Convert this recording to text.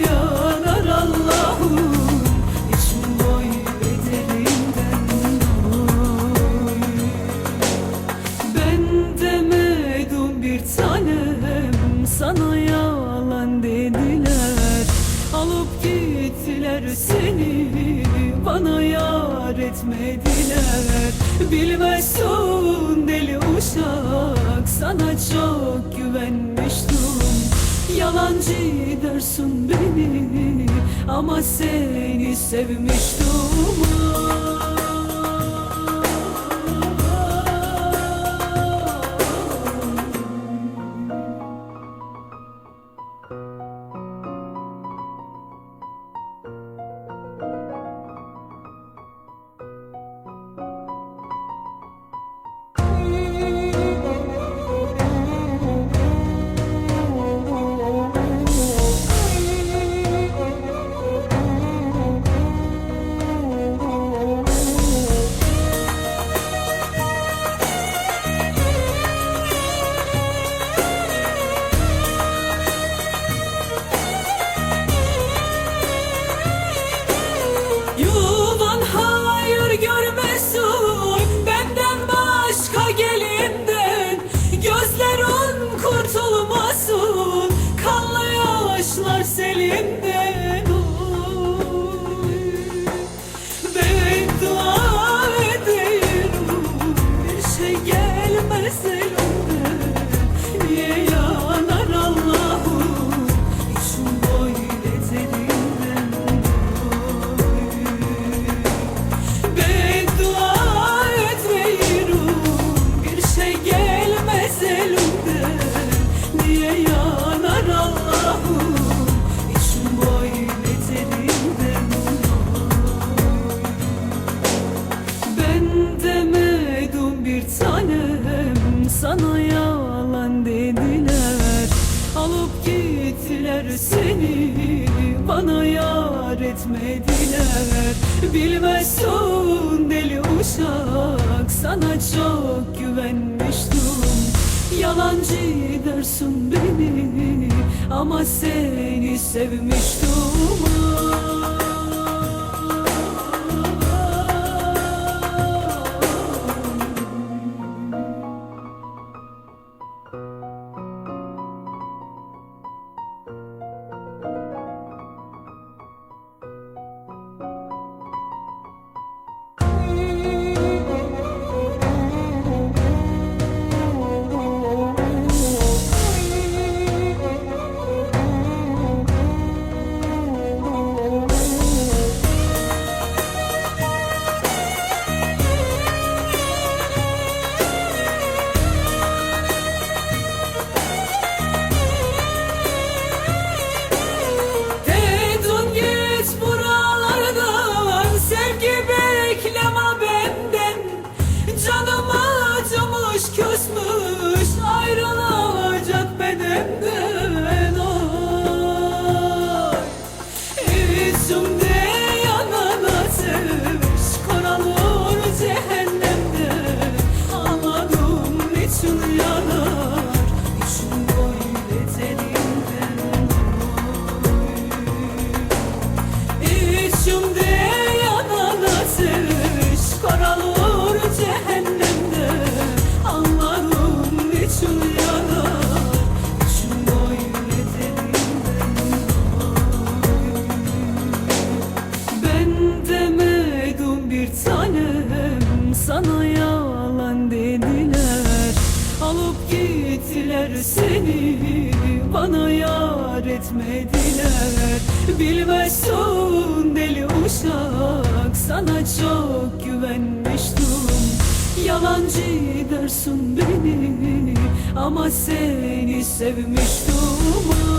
yanar Allah'ım. İçim boy bedelinden boy Ben demedim bir tanem sana yalan dediler. Alıp gittiler seni bana yar etmediler. Bilmezsin deli uşak sana çok güven. Yalancı dersin beni ama seni sevmiştim gente gittiler seni Bana yar etmediler. Bilmezsin deli uşak Sana çok güvenmiştim. Yalancı dersin beni Ama seni sevmiştim Sana yalan dediler. Alıp gittiler seni Bana yar etmediler. Bilmezsin deli uşak Sana çok güvenmiştim Yalancı dersin beni Ama seni sevmiştim